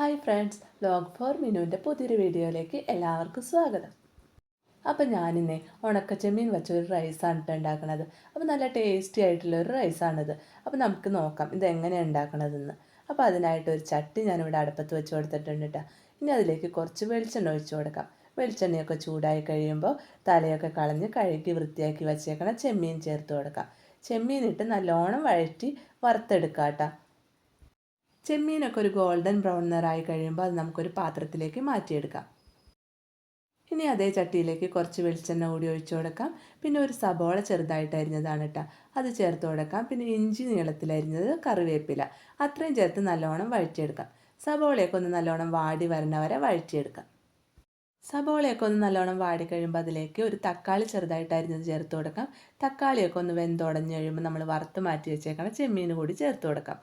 Hi friends log for മിനുവിന്റെ പുതിയൊരു വീഡിയോയിലേക്ക് എല്ലാവർക്കും സ്വാഗതം. അപ്പം ഞാനിന്ന് ഉണക്കച്ചെമ്മീൻ വെച്ച ഒരു റൈസാണ് കേട്ടോ ഉണ്ടാക്കണത്. അപ്പോൾ നല്ല ടേസ്റ്റി ആയിട്ടുള്ള ഒരു റൈസാണിത്. അപ്പോൾ നമുക്ക് നോക്കാം ഇത് എങ്ങനെയാണ് ഉണ്ടാക്കണതെന്ന്. അപ്പോൾ അതിനായിട്ട് ഒരു ചട്ടി ഞാനിവിടെ അടുപ്പത്ത് വെച്ച് കൊടുത്തിട്ടുണ്ട് കേട്ടോ ഇനി അതിലേക്ക് കുറച്ച് വെളിച്ചെണ്ണ ഒഴിച്ചു കൊടുക്കാം. വെളിച്ചെണ്ണയൊക്കെ ചൂടായി കഴിയുമ്പോൾ തലയൊക്കെ കളഞ്ഞ് കഴുകി വൃത്തിയാക്കി വെച്ചേക്കണം ചെമ്മീൻ ചേർത്ത് കൊടുക്കാം. ചെമ്മീനിട്ട് നല്ലോണം വഴറ്റി വറുത്തെടുക്കാം കേട്ടോ ചെമ്മീനൊക്കെ ഒരു ഗോൾഡൻ ബ്രൗൺ നിറായി കഴിയുമ്പോൾ അത് നമുക്കൊരു പാത്രത്തിലേക്ക് മാറ്റിയെടുക്കാം. ഇനി അതേ ചട്ടിയിലേക്ക് കുറച്ച് വെളിച്ചെണ്ണ കൂടി ഒഴിച്ചു കൊടുക്കാം. പിന്നെ ഒരു സബോള ചെറുതായിട്ട് അരിഞ്ഞതാണ് കേട്ടോ അത് ചേർത്ത് കൊടുക്കാം. പിന്നെ ഇഞ്ചി നീളത്തിലരിഞ്ഞത് കറിവേപ്പില. അത്രയും ചേർത്ത് നല്ലോണം വഴറ്റിയെടുക്കാം. സബോളയൊക്കെ ഒന്ന് നല്ലോണം വാടി വരണ വരെ വഴറ്റിയെടുക്കാം. സബോളയൊക്കെ ഒന്ന് നല്ലോണം വാടി കഴിയുമ്പോൾ അതിലേക്ക് ഒരു തക്കാളി ചെറുതായിട്ട് അരിഞ്ഞത് ചേർത്ത് കൊടുക്കാം. തക്കാളിയൊക്കെ ഒന്ന് വെന്തുടഞ്ഞ് കഴിയുമ്പോൾ നമ്മൾ വറുത്ത് മാറ്റി വെച്ചേക്കണം ചെമ്മീൻ കൂടി ചേർത്ത് കൊടുക്കാം.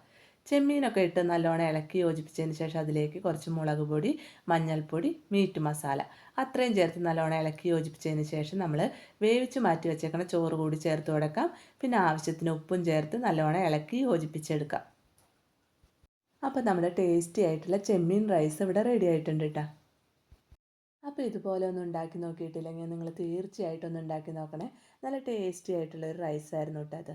ചെമ്മീനൊക്കെ ഇട്ട് നല്ലോണം ഇളക്കി യോജിപ്പിച്ചതിന് ശേഷം അതിലേക്ക് കുറച്ച് മുളക് പൊടി മഞ്ഞൾപ്പൊടി മീറ്റ് മസാല. അത്രയും ചേർത്ത് നല്ലോണം ഇളക്കി യോജിപ്പിച്ചതിന് ശേഷം നമ്മൾ വേവിച്ച് മാറ്റി വെച്ചേക്കണ ചോറ് കൂടി ചേർത്ത് കൊടുക്കാം. പിന്നെ ആവശ്യത്തിന് ഉപ്പും ചേർത്ത് നല്ലോണം ഇളക്കി യോജിപ്പിച്ചെടുക്കാം. അപ്പോൾ നമ്മുടെ ടേസ്റ്റി ആയിട്ടുള്ള ചെമ്മീൻ റൈസ് ഇവിടെ റെഡി ആയിട്ടുണ്ട് കേട്ടോ അപ്പോൾ ഇതുപോലെ ഒന്ന് ഉണ്ടാക്കി നോക്കിയിട്ടില്ലെങ്കിൽ നിങ്ങൾ തീർച്ചയായിട്ടും ഒന്ന് ഉണ്ടാക്കി നോക്കണേ. നല്ല ടേസ്റ്റി ആയിട്ടുള്ള ഒരു റൈസ് ആയിരുന്നു കേട്ടോ അത്.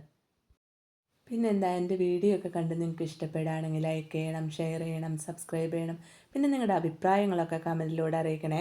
പിന്നെന്താ എന്റെ വീഡിയോ ഒക്കെ കണ്ട് നിങ്ങൾക്ക് ഇഷ്ടപ്പെടുകയാണെങ്കിൽ ലൈക്ക് ചെയ്യണം ഷെയർ ചെയ്യണം സബ്സ്ക്രൈബ് ചെയ്യണം. പിന്നെ നിങ്ങളുടെ അഭിപ്രായങ്ങളൊക്കെ കമന്റിലൂടെ അറിയിക്കണേ.